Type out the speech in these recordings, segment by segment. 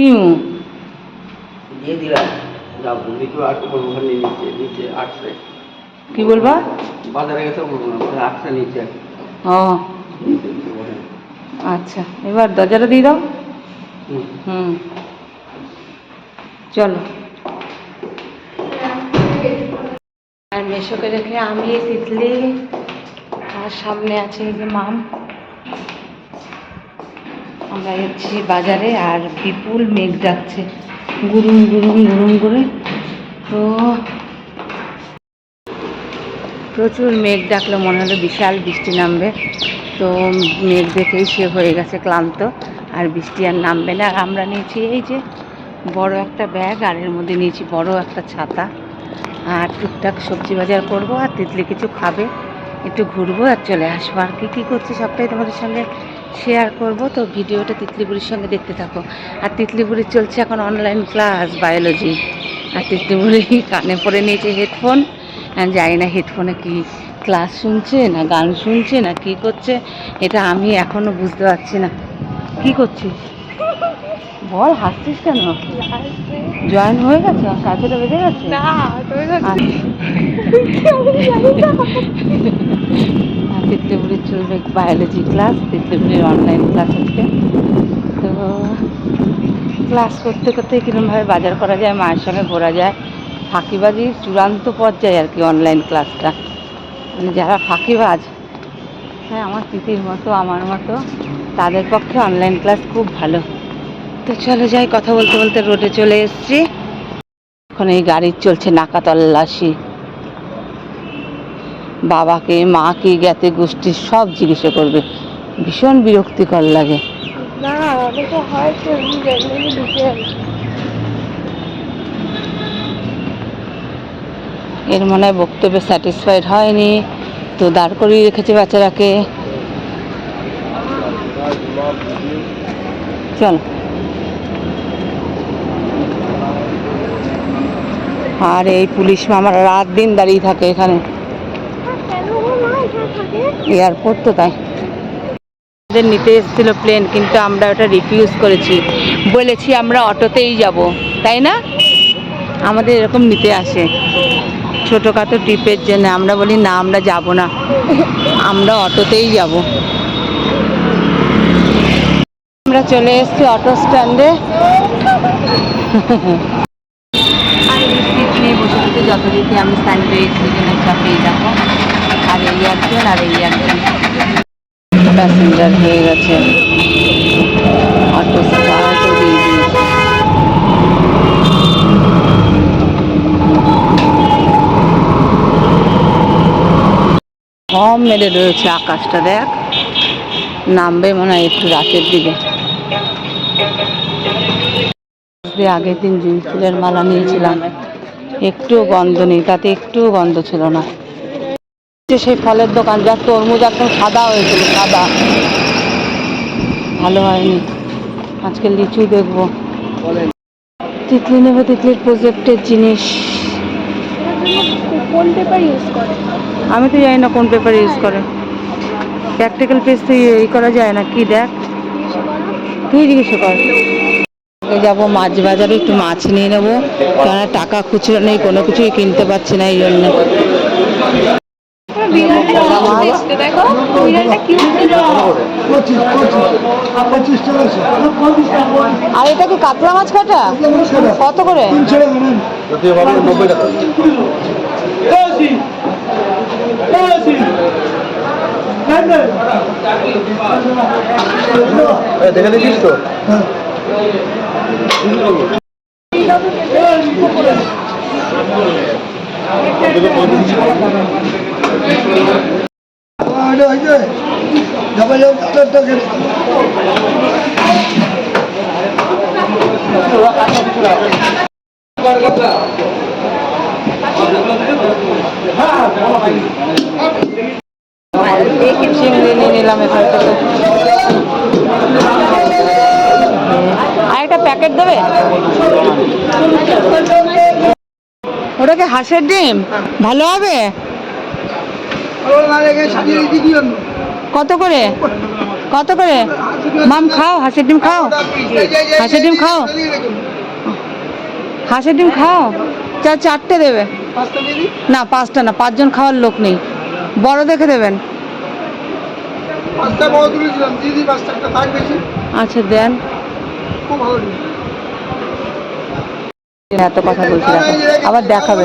Q দিয়ে দিলাম। যাও নিচু আটকে বলব নিচে নিচে আটশো। কি বলবা? বাজারে গেছে বলব না আটশো নিচে ও। আচ্ছা এবার দরজাটা দিয়ে দাও। হুম। হুম। চলো। আর মেশোকে রেখে আমি তিতলি আর সামনে আছে এই যে মাম। আমরা যাচ্ছি বাজারে আর বিপুল মেঘ ডাকছে। গুরুম গুরুম গুরুম করে। তো প্রচুর মেঘ ডাকলো, মনে হলো বিশাল বৃষ্টি নামবে। তো মেঘ দেখেই সে হয়ে গেছে ক্লান্ত, আর বৃষ্টি আর নামবে না। আমরা নিয়েছি এই যে বড় একটা ব্যাগ, আর এর মধ্যে নিয়েছি বড় একটা ছাতা। আর টুকটাক সবজি বাজার করব, আর তিতলি কিছু খাবে। একটু ঘুরবো আর চলে আসব। আর কী কী করছি সবটাই তোমাদের সঙ্গে শেয়ার করব। তো ভিডিওটা তিতলিপুরির সঙ্গে দেখতে থাকো। আর তিতলিপুরির চলছে এখন অনলাইন ক্লাস বায়োলজি আর তিতলিপুরি কানে পরে নিয়েছে হেডফোন আর জানি না হেডফোনে কি ক্লাস শুনছে না গান শুনছে না কি করছে। এটা আমি এখনও বুঝতে পারছি না। কি করছিস? বল হাসছিস কেন? জয়েন হয়ে গেছে? কাছেটা বেজে গেছে? না। তুমি তো আর তিতলিপুরির চলবে বায়োলজি ক্লাস তিতলিপুরির অনলাইন ক্লাস আজকে। তো ক্লাস করতে করতে কীরকমভাবে বাজার করা যায়, মায়ের সঙ্গে ঘোরা যায় ফাঁকিবাজির চূড়ান্ত পর্যায়ে আর কি অনলাইন ক্লাসটা মানে যারা ফাঁকিবাজ হ্যাঁ আমার তিতির মতো, আমার মতো, তাদের পক্ষে অনলাইন ক্লাস খুব ভালো। তো চলো যাই, কথা বলতে বলতে রোডে চলে এসেছি। এখন এই গাড়ির চলছে নাকা তল্লাশি বাবাকে মাকে জ্ঞাতে গোষ্ঠীর সব জিজ্ঞাসা করবে। ভীষণ বিরক্তিকর লাগে। এর মনে হয় বক্তব্যে স্যাটিসফাইড হয়নি তো দাঁড় করিয়ে রেখেছে বাচ্চারাকে চল। আর এই পুলিশ মামারা রাত দিন দাঁড়িয়ে থাকে এখানে কেন গো মা এখানে থাকে এয়ারপোর্ট তো তাই। আমাদের নিতে এসেছিল প্লেন কিন্তু আমরা ওটা রিফিউজ করেছি। বলেছি আমরা অটোতেই যাব, তাই না? আমাদের এরকম নিতে আসে। ছোটোখাটো ট্রিপের জন্য আমরা বলি, না, আমরা যাব না। আমরা অটোতেই যাব। আমরা চলে এসেছি অটো স্ট্যান্ডে। বসে যত দিকে আমি স্যান্ডউইচ দুজনের চাপেই দেখো প্যাসেঞ্জার হয়ে গেছে অটো মেলে রয়েছে আকাশটা, দেখ। নামবে মনে হয় একটু রাতের দিকে। আগের দিন জুঁই ফুলের মালা নিয়েছিলাম। একটুও গন্ধ নেই, তাতে একটুও গন্ধ ছিল না। সেই ফলের দোকান যার তরমুজ একদম সাদা হয়েছিল সাদা। ভালো হয়নি। আজকে লিচু দেখব। তিতলি নেব তিতলির প্রজেক্টের জিনিস। কোন পেপার ইউজ করে? আমি তো জানি না কোন পেপার ইউজ করে। প্র্যাকটিক্যাল পেজ তো এই করা যায় না। কি দেখ? তুই জিজ্ঞেস কর? যাব মাছ বাজারে একটু মাছ নিয়ে নেব। কেননা টাকা খুচরো নেই কোনো কিছুই কিনতে পারছি না এই জন্য। আর এটা কি কাতলা মাছ কাটা কত করে দেখে দেখিস তো নিয়ে নিলাম আর একটা প্যাকেট দেবে? ওটা কি হাঁসের ডিম? ভালো হবে? কত করে? কত করে? মাম খাও হাঁসের ডিম খাও। হাঁসের ডিম খাও। হাঁসের ডিম খাও। চা চারটে দেবে। না পাঁচটা না পাঁচজন খাওয়ার লোক নেই। বড় দেখে দেবেন। আচ্ছা দেন। এত কথা বলছি আবার দেখাবে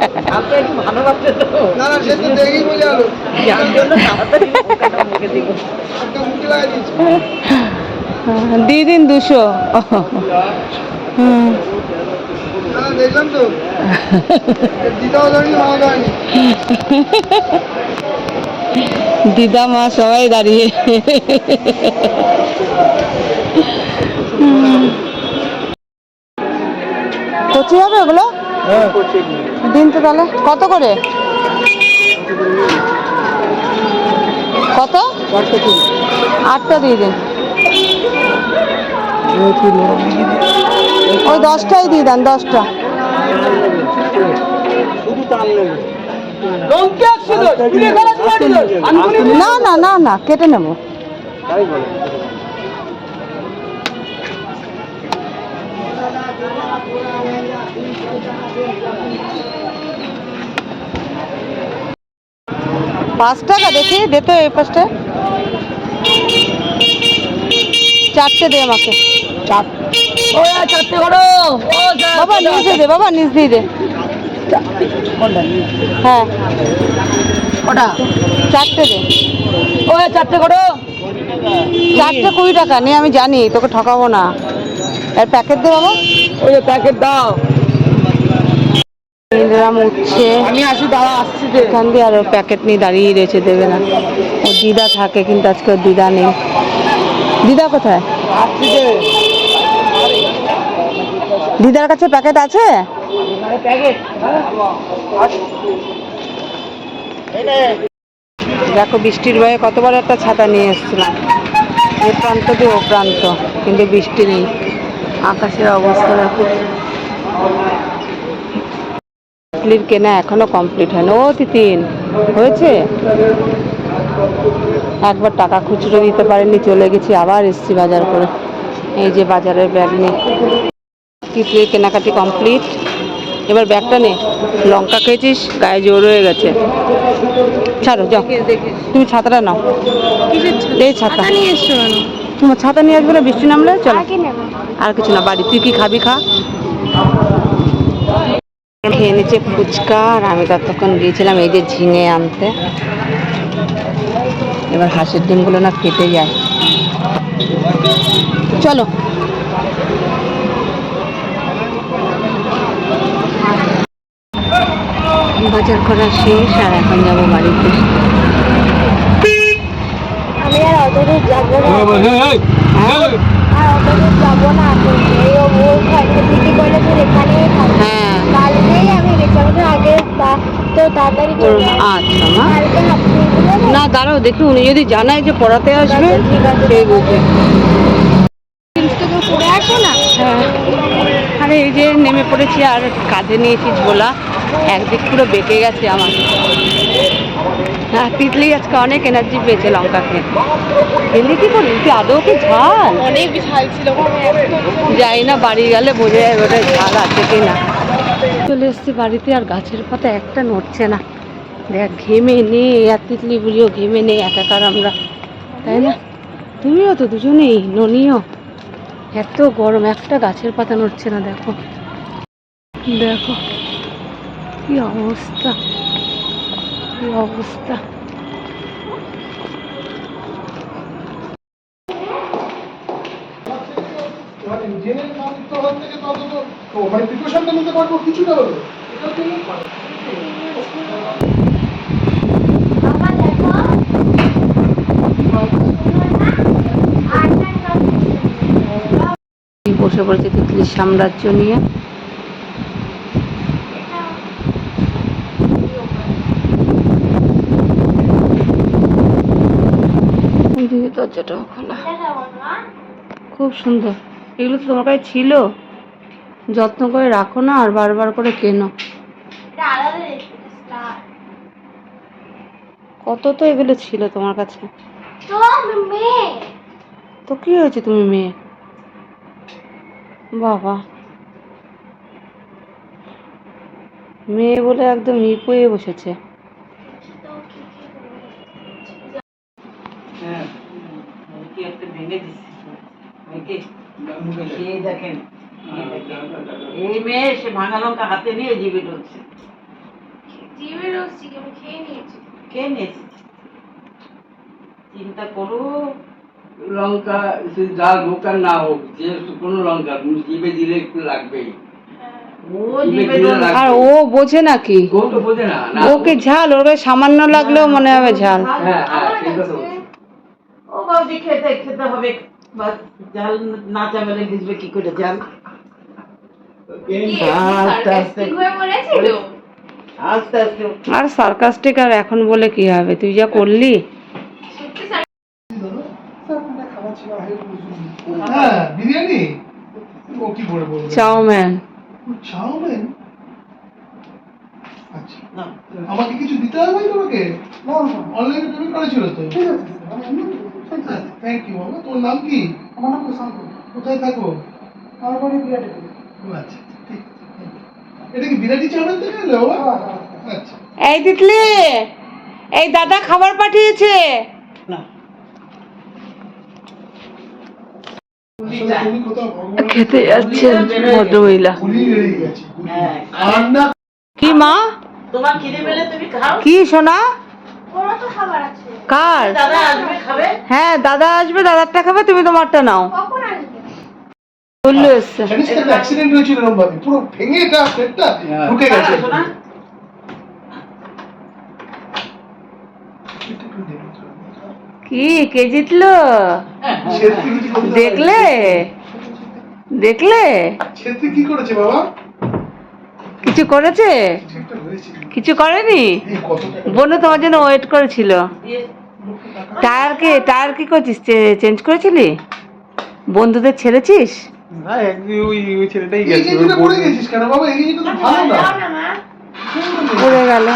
এক্সপিরিয়েন্স ভালো হয়েছে। খুব না না সে তো দেখেই বোঝা গেলো একটা মুখে লাগাই দিয়েছি। দিয়ে দিন দুশো। দেখলাম তো। দিদা মা সবাই দাঁড়িয়ে। কচি হবে ওগুলো? দিন তো তাহলে কত করে? কত? আটটা দিয়ে দিন। ওই দশটাই দিয়ে দেন দশটা। না না না না কেটে নেব। পাঁচ টাকা দেখি দে তো এই পাঁচটা। চারটে দে আমাকে। বাবা নিচ দিয়ে দে বাবা নিচ দিয়ে দে। হ্যাঁ। ওটা চারটে দে। ও চারটে করো। চারটে কুড়ি টাকা নিয়ে আমি জানি তোকে ঠকাবো না। এর প্যাকেট দে বাবা। ওই প্যাকেট দাও। ইন্দিরাম উঠছে। আমি আসি দাঁড়া আসছি যে। এখান দিয়ে আর প্যাকেট নিয়ে দাঁড়িয়ে রয়েছে দেবে না। ও দিদা থাকে কিন্তু আজকে দিদা নেই। দিদা কোথায়? আসছি যে। দিদার কাছে প্যাকেট আছে? দেখো বৃষ্টির ভয়ে কতবার একটা ছাতা নিয়ে এসেছিলাম। এ প্রান্ত দিয়ে ও প্রান্ত কিন্তু বৃষ্টি নেই। আকাশের অবস্থা দেখো। ইডলির কেনা এখনও কমপ্লিট হয়নি। ও তিতিন হয়েছে? একবার টাকা খুচরো দিতে পারেনি চলে গেছি আবার এসছি বাজার করে। এই যে বাজারের ব্যাগ নিয়ে। তিতলির কেনাকাটি কমপ্লিট এবার ব্যাগটা নে। লঙ্কা খেয়েছিস? গায়ে জোর হয়ে গেছে। ছাড়ো যাও। তুমি ছাতাটা নাও। এই ছাতা। তোমার ছাতা নিয়ে আসবে না? বৃষ্টি নামলে? চলো। আর কিছু না বাড়ি। তুই কি খাবি খা। খেয়ে নিচ্ছে ফুচকা আর আমি ততক্ষণ গিয়েছিলাম এই যে ঝিঙে আনতে। এবার হাঁসের ডিমগুলো না কেটে যায়। চলো। বাজার করা শেষ আর এখন যাব বাড়িতে আমি আর অত দূর যাব না। যাব না হ্যাঁ কালকেই আমি আগে তো তাড়াতাড়ি আচ্ছা না দাঁড়াও, দেখি উনি যদি জানায় যে পড়াতে আসবে। সেই বুঝে জিনিসটাকে আসো না আরে, এই যে নেমে পড়েছি আর কাঁধে নিয়েছি ঝোলা একদিক পুরো বেঁকে গেছে আমার হ্যাঁ তিতলি আজকে অনেক এনার্জি পেয়েছে লঙ্কা খেয়ে খেলি কি করি কি আদৌ কি ঝাল? অনেক ঝাল ছিল। যাই না বাড়ি গেলে বোঝা যাবে ওটা ঝাল আছে কি না। চলে এসছি বাড়িতে আর গাছের পাতা একটা নড়ছে না। দেখ ঘেমে নেই আর তিতলি বুড়িও ঘেমে নেই একাকার আমরা। তাই না? তুমিও তো দুজনেই ননিও। এত গরম একটা গাছের পাতা নড়ছে না দেখো। দেখো কি অবস্থা। কি অবস্থা? নিতে পারব কিছুটা হলো বসে পড়েছে তিতলির সাম্রাজ্য নিয়ে দিদি দরজাটাও খোলা খুব সুন্দর। এগুলো তো তোমার কাছে ছিল। যত্ন করে রাখো না আর বারবার করে কেনো। কত তো এগুলো ছিল তোমার কাছে। তো কি হয়েছে তুমি মেয়ে? বাবা। মেয়ে বলে একদম ইপয়ে বসেছে তো কি কি করব? হ্যাঁ কি একটা ভেঙে দিচ্ছে নাকি? খেয়ে দেখেন এই মেয়ে সে ভাঙা লঙ্কা হাতে নিয়ে জিভে ঢুকছে। জিভে আমি খেয়ে নিয়েছি। কে নিয়েছে। চিন্তা করো লঙ্কা সে যা হোক আর না হোক যে কোনো লঙ্কা তুমি জিভে দিলে একটু লাগবেই। লাগবে। আর ও বোঝে নাকি ও তো বোঝে না না ওকে ঝাল ওর সামান্য লাগলেও মনে হবে ঝাল। হ্যাঁ হ্যাঁ। ও খেতে খেতে হবে জাল না চাবেলে ভিজবে কি করে জাল আর সার্কাস্টিক আর এখন বলে কি হবে? তুই যা করলি। হ্যাঁ বিরিয়ানি? ও কি করে বলব? চাউম্যান চাউমিন? আচ্ছা। আমাকে কিছু দিতে হবে তোমাকে? অনলাইনে পেমেন্ট করেছিল তো। থ্যাংক ইউ বাবা। তোর নাম কি? আমার নাম কোথায় থাকো? আমার বাড়ি বিরাটি আচ্ছা ঠিক এটা কি বিরাটি চাউমিন থেকে এলো? আচ্ছা। এই তিতলি এই দাদা খাবার পাঠিয়েছে। না। খেতে যাচ্ছেন ভদ্রমহিলা। হ্যাঁ। কি মা? তোমার খিদে পেলে তুমি খাও। কি সোনা? ওরা তো খাবার আছে। কার? দাদা আসবে হ্যাঁ দাদা আসবে দাদারটা খাবে তুমি তোমারটা নাও। কখন আসবে? বলল এসছে। জানিস অ্যাক্সিডেন্ট হয়েছিল এরকম ভাবে পুরো ভেঙে এটা পেটটা হ্যাঁ। ঢুকে গেছে। কি কে জিতলো? কিছু দেখলে? দেখলে? কি করেছে বাবা? কিছু করেছে? কিছু একটা হয়েছে। কিছু করেনি? বোনও তোমার জন্য ওয়েট করেছিল। টায়ার কি টায়ার কি করছিস? চেঞ্জ করেছিলি? বন্ধুদের ছেড়েছিস? না একদিন ওই ওই ছেলেটাই গেছে গেঞ্জিটা গেছিস কেন? বাবা এই তো ভালো না। পড়ে গেল।